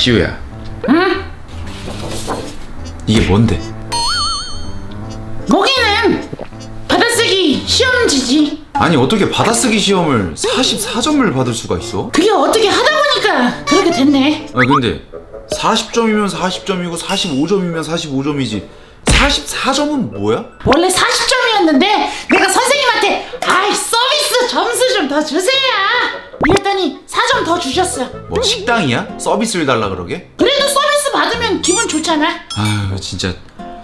시우야. 응? 이게 뭔데? 모기는 받아쓰기 시험지지. 아니 어떻게 받아쓰기 시험을 44점을 받을 수가 있어? 그게 어떻게 하다 보니까 그렇게 됐네. 아니 근데 40점이면 40점이고 45점이면 45점이지 44점은 뭐야? 원래 40점이었는데 내가 선생님한테 아이 서비스 점수 좀 더 주세요. 이랬더니 4점 더 주셨어. 뭐 식당이야? 서비스를 달라 그러게? 그래도 서비스 받으면 기분 좋잖아. 아유 진짜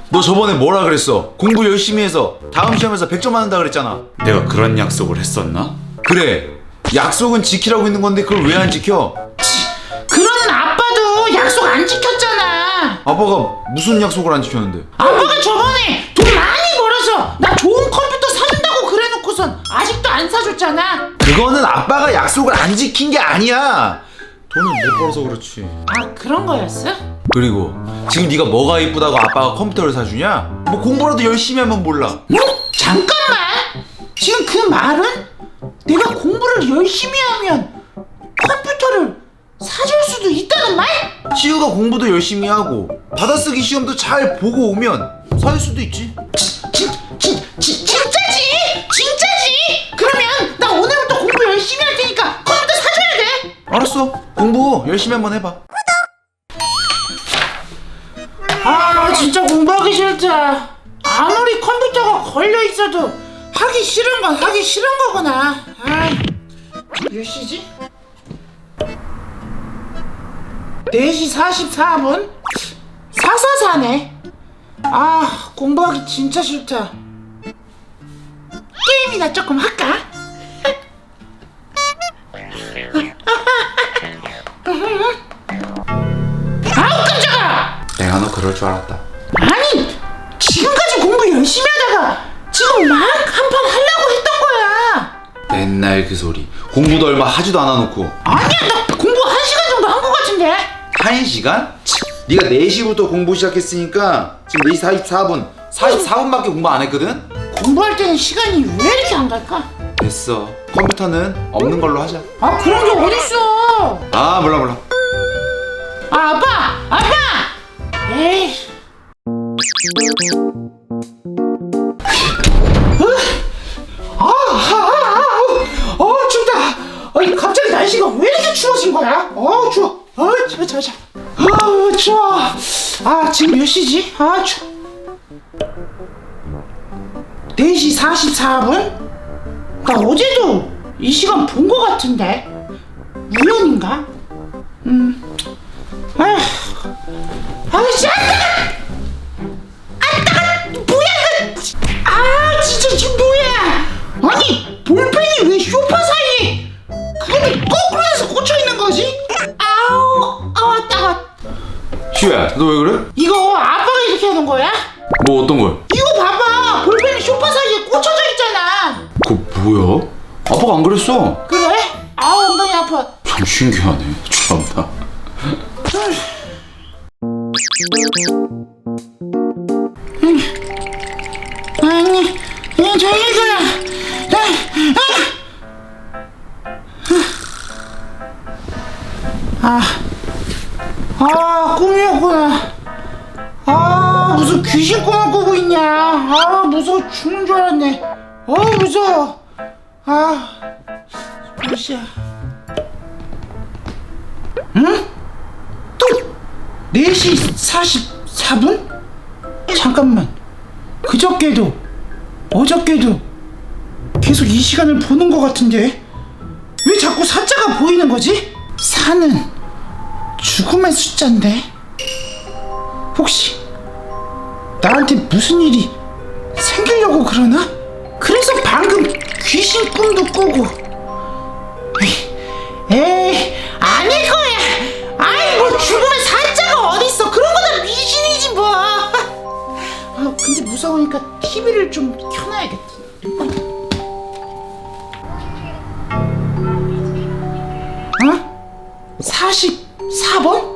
너 저번에 뭐라 그랬어? 공부 열심히 해서 다음 시험에서 100점 받는다 그랬잖아 내가 그런 약속을 했었나? 그래 약속은 지키라고 있는 건데 그걸 왜 안 지켜? 그러는 아빠도 약속 안 지켰잖아. 아빠가 무슨 약속을 안 지켰는데 아빠가 저번에 안 사줬잖아. 그거는 아빠가 약속을 안 지킨 게 아니야 돈을 못 벌어서 그렇지 아 그런 거였어? 그리고 지금 네가 뭐가 이쁘다고 아빠가 컴퓨터를 사주냐? 뭐 공부라도 열심히 하면 몰라 뭐? 잠깐만. 지금 그 말은 내가 공부를 열심히 하면 컴퓨터를 사줄 수도 있다는 말? 시우가 공부도 열심히 하고 받아쓰기 시험도 잘 보고 오면 살 수도 있지 알았어 공부 열심히 한번 해봐 아 진짜 공부하기 싫다. 아무리 컴퓨터가 걸려 있어도 하기 싫은 건 하기 싫은 거구나. 아몇 시지? 4시 44분? 사사사네. 아 공부하기 진짜 싫다. 게임이나 조금 할까? 아우 깜짝아! 내가 너 그럴 줄 알았다 아니 지금까지 공부 열심히 하다가 지금 막 한판 하려고 했던 거야 맨날 그 소리 공부도 얼마 하지도 않아 놓고 아니야 나 공부 한 시간 정도 한 거 같은데 한 시간? 치, 네가 4시부터 공부 시작했으니까 지금 4시 44분 44분밖에 공부 안 했거든? 공부할 때는 시간이 왜 이렇게 안 갈까? 됐어 컴퓨터는 없는 걸로 하자. 아 그런 게 어딨어? 아 몰라 몰라. 아 아빠! 아빠! 에이. 아, 아, 아, 아, 어 춥다. 아니 갑자기 날씨가 왜 이렇게 추워진 거야? 어 추워. 어 추워 추워 추워. 아 추워 아 지금 몇 시지? 아 추워. 4시 44분? 나 어제도 이 시간 본 거 같은데. 우연인가? 음. 아휴. 아 진짜 아 따가 뭐야 이거! 아 진짜 지금 뭐야! 아니 볼펜이 왜 쇼파 사이에 그것도 거꾸로 해서 꽂혀 있는 거지? 아우 아우 따가 시우야 너 왜 그래? 이거 아빠가 이렇게 하는 거야? 뭐 어떤 걸? 이거 봐봐 볼펜이 쇼파 사이에 꽂혀져 있잖아 그거 뭐야? 아빠가 안 그랬어 그래? 아우 엉덩이 아파 참 신기하네 참나 아니, 이 저기가, 아, 아, 꿈이었구나. 아, 무슨 귀신 꿈을 꾸고 있냐. 아, 무서워 죽는 줄 알았네. 어, 무서워. 아, 몇 시야? 응? 또 4시 44분? 잠깐만. 그저께도 어저께도 계속 이 시간을 보는 것 같은데 왜 자꾸 사자가 보이는 거지? 사는 죽음의 숫자인데 혹시 나한테 무슨 일이 생기려고 그러나? 그래서 방금 귀신 꿈도 꾸고 에이, 아닐 거야 아이 뭐 죽음의 사자가 어딨어 그런 거 다 미신이지 뭐 아 근데 무서우니까 TV를 좀 켜놔야겠다. 어? 44번?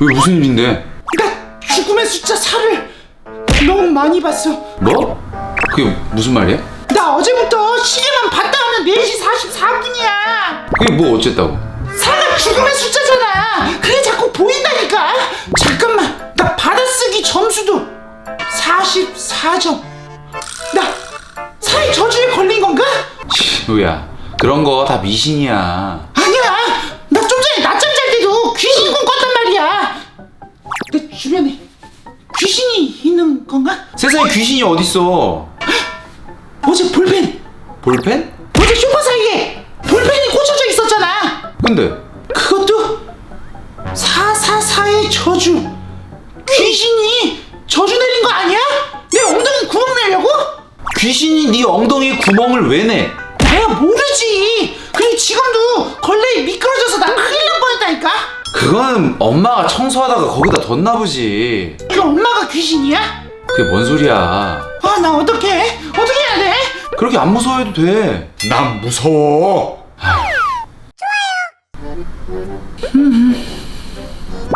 왜 무슨 일인데? 나 죽음의 숫자 4를 너무 많이 봤어 뭐? 그게 무슨 말이야? 나 어제부터 시계만 봤다 하면 4시 44분이야 그게 뭐 어쨌다고? 4가 죽음의 숫자잖아 그게 자꾸 보인다니까 잠깐만 나 받아쓰기 점수도 44점 나 사회 저주에 걸린 건가? 시우야 그런 거 다 미신이야 건가? 세상에 귀신이 어딨어 어제 볼펜 볼펜? 어제 쇼파 사이에 볼펜이 꽂혀져 있었잖아 근데 그것도 444의 저주 귀신이 저주 내린 거 아니야? 내 엉덩이 구멍 내려고? 귀신이 네 엉덩이에 구멍을 왜 내? 나야 모르지 그리고 지금도 걸레에 미끄러져서 나 큰일 날 뻔했다니까 그건 엄마가 청소하다가 거기다 뒀나 보지 그 엄마가 귀신이야? 그게 뭔 소리야 아 나 어떡해 어떻게 해야 돼? 그렇게 안 무서워해도 돼난 무서워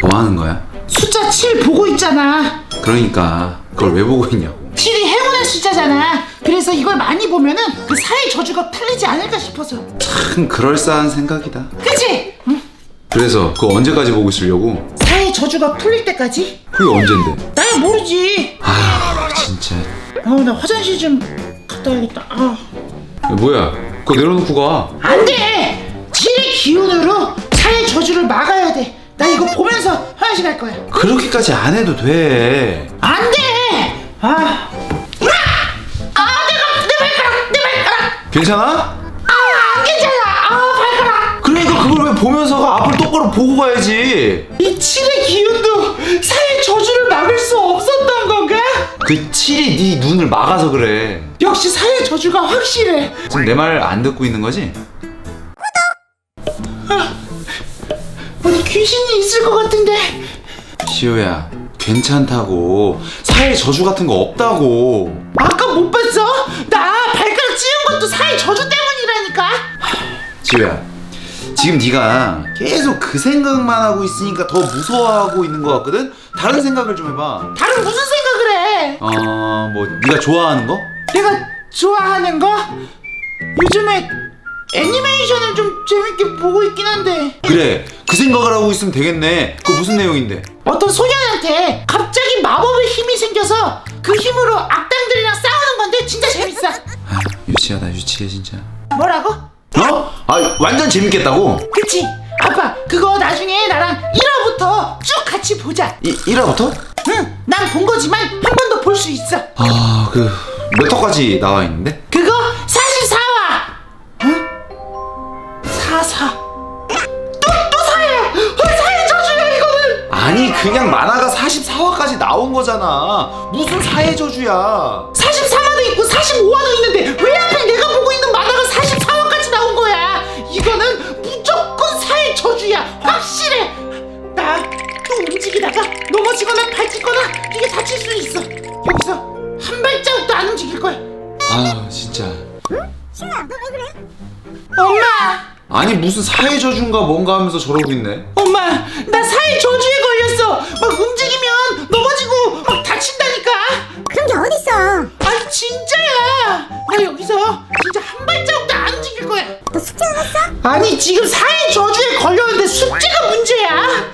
뭐 하는 거야? 숫자 7 보고 있잖아 그러니까 그걸 왜 보고 있냐고 7이 행운의 숫자잖아 그래서 이걸 많이 보면은 그 사회 저주가 풀리지 않을까 싶어서 참 그럴싸한 생각이다 그치? 응? 그래서 그거 언제까지 보고 있으려고? 사회 저주가 풀릴 때까지? 그게 언젠데? 나야 모르지 아휴 진짜 아 나 화장실 좀 갔다 와야겠다 아. 야, 뭐야 그거 내려놓고 가 안돼! 7의 기운으로 사회 저주를 막아야 돼 나 이거 보면서 화장실 갈 거야 그렇게까지 안 해도 돼 안 돼! 아. 아 내가 내 발가락 내 발가락 괜찮아? 그걸 왜 보면서 가? 앞을 똑바로 보고 가야지 이 7의 기운도 사회 저주를 막을 수 없었던 건가? 그 칠이 네 눈을 막아서 그래 역시 사회 저주가 확실해 지금 내 말 안 듣고 있는 거지? 어디 귀신이 있을 것 같은데 시우야 괜찮다고 사회 저주 같은 거 없다고 아까 못 봤어? 나 발가락 찌은 것도 사회 저주 때문이라니까 지우야 지금 네가 계속 그 생각만 하고 있으니까 더 무서워하고 있는 것 같거든? 다른 생각을 좀 해봐 다른 무슨 생각을 해? 어뭐 네가 좋아하는 거? 내가 좋아하는 거? 요즘에 애니메이션을 좀 재밌게 보고 있긴 한데 그래 그 생각을 하고 있으면 되겠네 그거 무슨 내용인데? 어떤 소년한테 갑자기 마법의 힘이 생겨서 그 힘으로 악당들이랑 싸우는 건데 진짜 재밌어 아 유치하다 유치해 진짜 뭐라고? 어? 아 완전 재밌겠다고? 그치? 아빠 그거 나중에 나랑 1화부터 쭉 같이 보자 이 1화부터? 응, 난 본 거지만 한 번 더 볼 수 있어 아 그 몇 화까지 나와 있는데? 그거 44화 응? 44 또, 또 사예요 어, 사예 저주야 이거는 아니 그냥 만화가 44화까지 나온 거잖아 무슨 사회 저주야 44화도 있고 45화도 있는데 왜 저주야 확실해. 나 또 움직이다가 넘어지거나 발찍거나 이게 다칠 수 있어. 여기서 한 발자국도 안 움직일 거야. 아 진짜. 엄마! 아니 무슨 사회 저주인가 뭔가 하면서 저러고 있네? 엄마 나 사회 저주에 걸렸어. 막 움직이면 넘어지고 막 다친다니까. 그런 게 어딨어? 아 진짜야. 나 여기서 진짜 한 발자국도 너 숙제 안 했어? 아니 지금 사회 저주에 걸렸는데 숙제가 문제야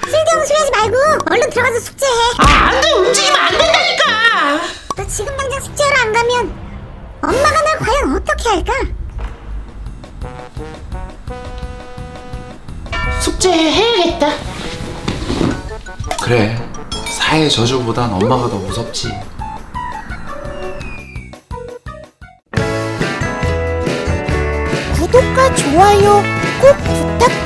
쓸데없는 소리 하지 말고 얼른 들어가서 숙제해. 아 안돼 움직이면 안 된다니까 너 지금 당장 숙제하러 안 가면 엄마가 널 과연 어떻게 할까? 숙제 해야겠다 그래 사회 저주보단 엄마가 더 무섭지 구독과 좋아요 꼭 부탁드립니다.